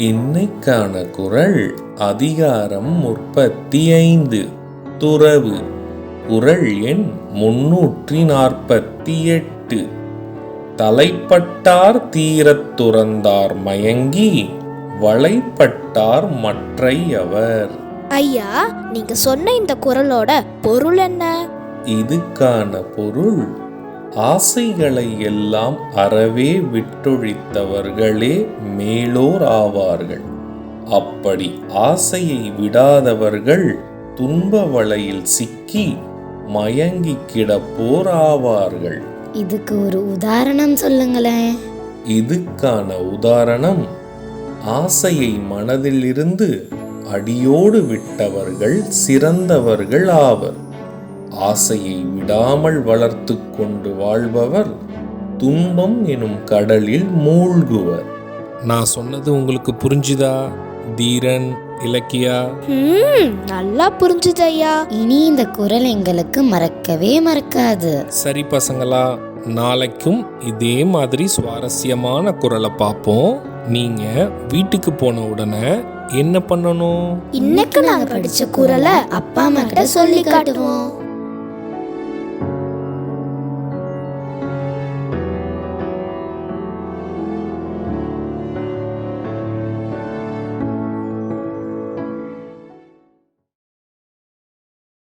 இன்னைக்கான குரல் அதிகாரம் முப்பத்தி ஐந்து துறவு. குரல் எண் முன்னூற்றி நாற்பத்தி எட்டு தலைப்பட்டார் தீரத் துறந்தார் மயங்கி வளைப்பட்டார் மற்றை அவர் ஐயா நீங்க சொன்ன இந்த குரலோட பொருள் என்ன? இதுக்கான பொருள் ஆசைகளை எல்லாம் அறவே விட்டொழித்தவர்களே மேலோர் ஆவார்கள். அப்படி ஆசையை விடாதவர்கள் துன்ப வலையில் சிக்கி மயங்கி கிடப்போர் ஆவார்கள். இதுக்கு ஒரு உதாரணம் சொல்லுங்களேன். இதுக்கான உதாரணம் ஆசையை மனதிலிருந்து அடியோடு விட்டவர்கள் சிறந்தவர்கள் ஆவர். ஆசையை விடாமல் வளர்த்து கொண்டு வாழ்பவர் துன்பம் எனும் கடலில் மூழ்குவர். நான் சொன்னது உங்களுக்கு புரிஞ்சுதா தீரன் இலக்கியா? ம் நல்லா புரிஞ்சுது ஐயா இனி இந்த குரல் எங்களுக்கு மறக்கவே மறக்காது. சரி பசங்களா நாளைக்கும் இதே மாதிரி சுவாரஸ்யமான குரலை பார்ப்போம். நீங்க வீட்டுக்கு போன உடனே என்ன பண்ணணும்? இன்னைக்கு நாங்க படிச்ச குரலை அப்பா அம்மா கிட்ட சொல்லி காட்டுவோம்.